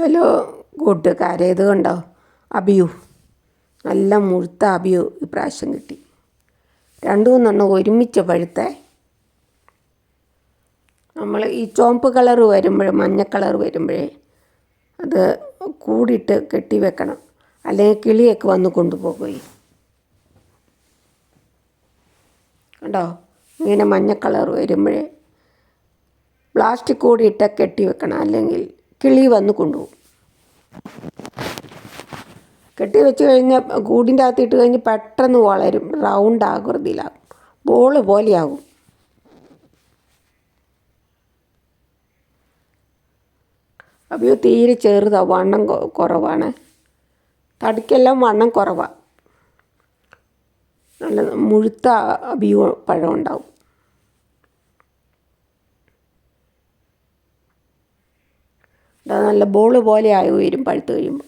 Hello കൂട്ടുകാരെ ഇത് കണ്ടോ? അബിയു. നല്ല മുഴുത്ത അബിയു ഇപ്രാവശ്യം കിട്ടി. രണ്ടു മൂന്നെണ്ണം ഒരുമിച്ച് പഴുത്തേ. നമ്മൾ ഈ ചുവപ്പ് കളർ വരുമ്പോൾ മഞ്ഞ കളർ വരുമ്പോഴേ അത് കൂടിയിട്ട് കെട്ടി വെക്കണം. അല്ലെങ്കിൽ കിളിയൊക്കെ വന്ന് കൊണ്ടുപോകുകയും കണ്ടോ? ഇങ്ങനെ മഞ്ഞ കളർ വരുമ്പോഴേ പ്ലാസ്റ്റിക് കൂടിയിട്ട് കെട്ടി വെക്കണം. അല്ലെങ്കിൽ കിളി വന്ന് കൊണ്ടുപോകും. കെട്ടി വെച്ച് കഴിഞ്ഞാൽ കൂടിന്റെ അകത്ത് ഇട്ട് കഴിഞ്ഞ് പെട്ടെന്ന് വളരും. റൗണ്ട് ആകൃതിയിലാകും ബോൾ പോലെയാകും. അയ്യോ തീരെ ചെറുതാണ് വണ്ണം കുറവാണ്. തടിക്കെല്ലാം വണ്ണം കുറവാണ് നല്ല മുഴുത്ത അബിയോ പഴം ഉണ്ടാവും. നല്ല ബോൾ പോലെ ആയി വരും പഴുത്ത് കഴിയുമ്പോൾ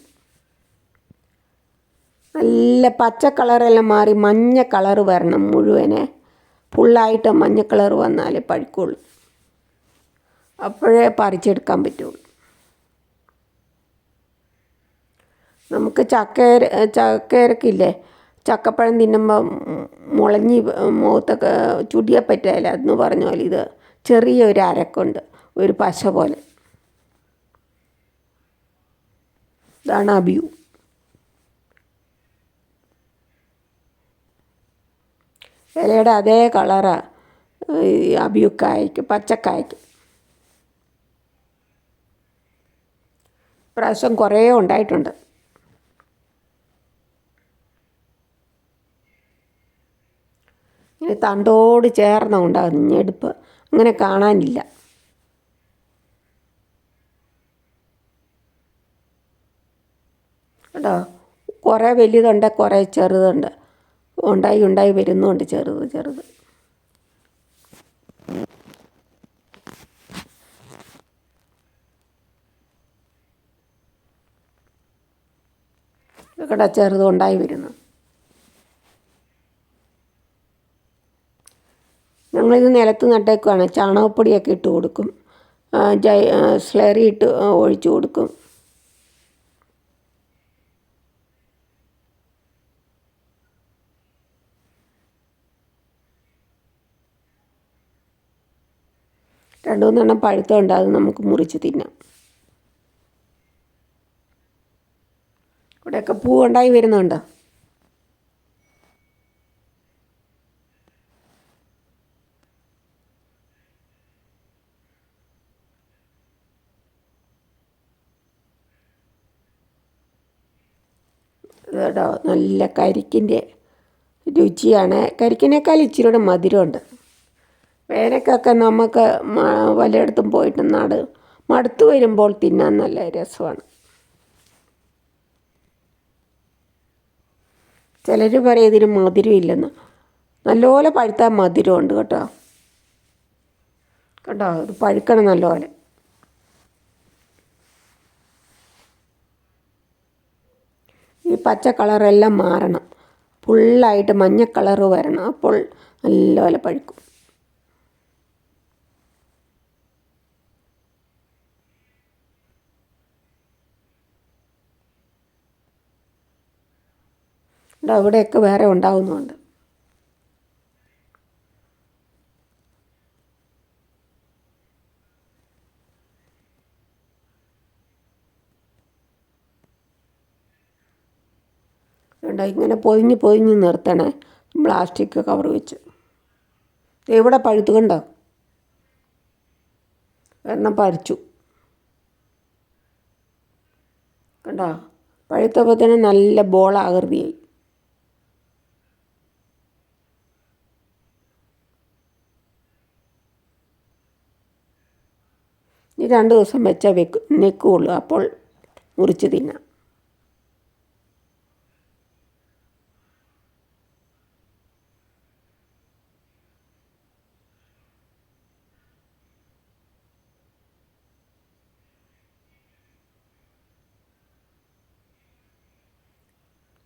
നല്ല പച്ച കളറെല്ലാം മാറി മഞ്ഞ കളർ വരണം മുഴുവനെ. ഫുള്ളായിട്ട് മഞ്ഞ കളർ വന്നാലേ പഴുക്കുള്ളൂ. അപ്പോഴേ പറിച്ചെടുക്കാൻ പറ്റുള്ളൂ. നമുക്ക് ചക്കേര ചക്കേരക്കില്ലേ? ചക്കപ്പഴം തിന്നുമ്പോൾ മുളഞ്ഞി മുഖത്തൊക്കെ ചുടിയെ പറ്റില്ല എന്ന് പറഞ്ഞ പോലെ ഇത് ചെറിയൊരു അരക്കുണ്ട് ഒരു പശ പോലെ. ഇതാണ് അബിയു ഇലയുടെ അതേ കളറാണ് അബിയുക്കായ്ക്ക് പച്ചക്കായ്ക്ക് പ്രാവശ്യം കുറേ ഉണ്ടായിട്ടുണ്ട്. ഇനി തണ്ടോട് ചേർന്ന ഉണ്ടാകും ഞെടുപ്പ് അങ്ങനെ കാണാനില്ല. കേട്ടോ. കുറേ വലുതുണ്ട് കുറേ ചെറുതുണ്ട്. ഉണ്ടായി ഉണ്ടായി വരുന്നുണ്ട് ചെറുത് ചെറുത്. കേട്ടോ ചെറുത് ഉണ്ടായി വരുന്നു. ഞങ്ങളിത് നിലത്ത് നട്ടേക്കുവാണ്. ചാണകപ്പൊടിയൊക്കെ ഇട്ട് കൊടുക്കും. ജൈ സ്ലറി ഇട്ട് ഒഴിച്ചു കൊടുക്കും. രണ്ടു മൂന്നെണ്ണം പഴുത്തമുണ്ട് അത് നമുക്ക് മുറിച്ച് തിന്നാം. ഇവിടെയൊക്കെ പൂ ഉണ്ടായി വരുന്നുണ്ടോ. കേട്ടോ നല്ല കരിക്കിന്റെ രുചിയാണ്. കരിക്കിനേക്കാൾ ഇച്ചിരി കൂടെ മധുരമുണ്ട്. വേനക്കൊക്കെ നമുക്ക് പലയിടത്തും പോയിട്ട് നാട് മടുത്തു വരുമ്പോൾ തിന്നാൻ നല്ല രസമാണ്. ചിലർ പറയും ഇതിന് മധുരം ഇല്ലെന്ന്. നല്ലപോലെ പഴുത്താൽ മധുരമുണ്ട് കേട്ടോ. കേട്ടോ ഇത് പഴുക്കണം നല്ലപോലെ. ഈ പച്ച കളറെല്ലാം മാറണം. ഫുള്ളായിട്ട് മഞ്ഞ കളറ് വരണം. അപ്പോൾ നല്ലപോലെ പഴുക്കും. അവിടെയൊക്കെ വേറെ ഉണ്ടാവുന്നുണ്ട്. വേണ്ട ഇങ്ങനെ പൊതിഞ്ഞ് പൊതിഞ്ഞ് നിർത്തണേ. പ്ലാസ്റ്റിക് കവർ വെച്ച്. ഇവിടെ പഴുത്ത് കണ്ടോ? എണ്ണം പഴിച്ചു കണ്ടോ? പഴുത്തപ്പോൾ തന്നെ നല്ല ബോൾ ഇനി രണ്ട് ദിവസം വെച്ചാൽ വെക്ക് നിൽക്കുകയുള്ളൂ അപ്പോൾ മുറിച്ച് തിന്നാം.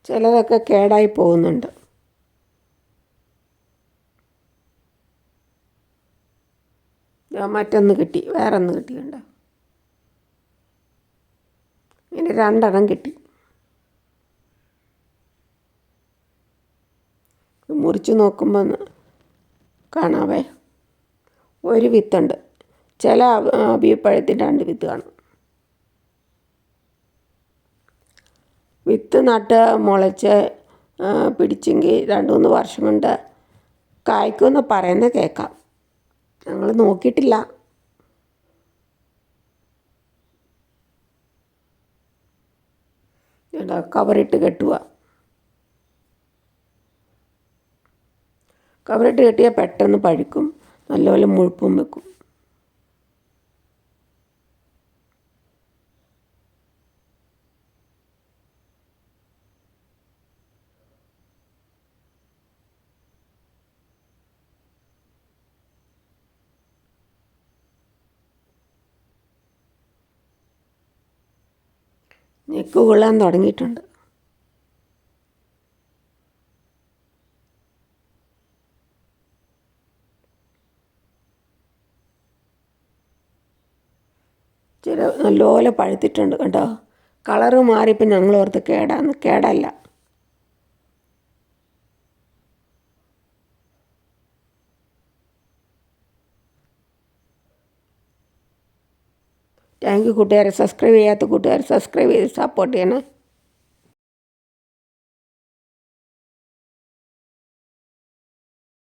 ചിലതൊക്കെ കേടായി പോകുന്നുണ്ട്. മറ്റൊന്ന് കിട്ടി. വേറെ ഒന്ന് ഇങ്ങനെ രണ്ടെണ്ണം കിട്ടി. മുറിച്ച് നോക്കുമ്പോൾ കാണാവേ. ഒരു വിത്തുണ്ട്. ചില അബിയപ്പഴത്തിന് രണ്ട് വിത്ത് കാണും. വിത്ത് നട്ട് മുളച്ച് പിടിച്ചെങ്കിൽ രണ്ട് മൂന്ന് വർഷം കൊണ്ട് കായ്ക്കുമെന്ന് പറയുന്നത് കേൾക്കാം. ഞങ്ങൾ നോക്കിയിട്ടില്ല. ഞങ്ങൾ കവറിട്ട് കെട്ടുക. കവറിട്ട് കെട്ടിയാൽ പെട്ടെന്ന് പഴുക്കും. നല്ലപോലെ മുഴുപ്പും വെക്കും. ഞെക്ക് കൊള്ളാൻ തുടങ്ങിയിട്ടുണ്ട്. ചില നല്ലപോലെ പഴുത്തിട്ടുണ്ട് കേട്ടോ കളറ് മാറിയപ്പോൾ ഞങ്ങൾ ഓർത്ത് കേടാന്ന് കേടല്ല. താങ്ക് യു കൂട്ടുകാരെ. സബ്സ്ക്രൈബ് ചെയ്യാത്ത കൂട്ടുകാർ സബ്സ്ക്രൈബ് ചെയ്ത് സപ്പോർട്ട് ചെയ്യണേ.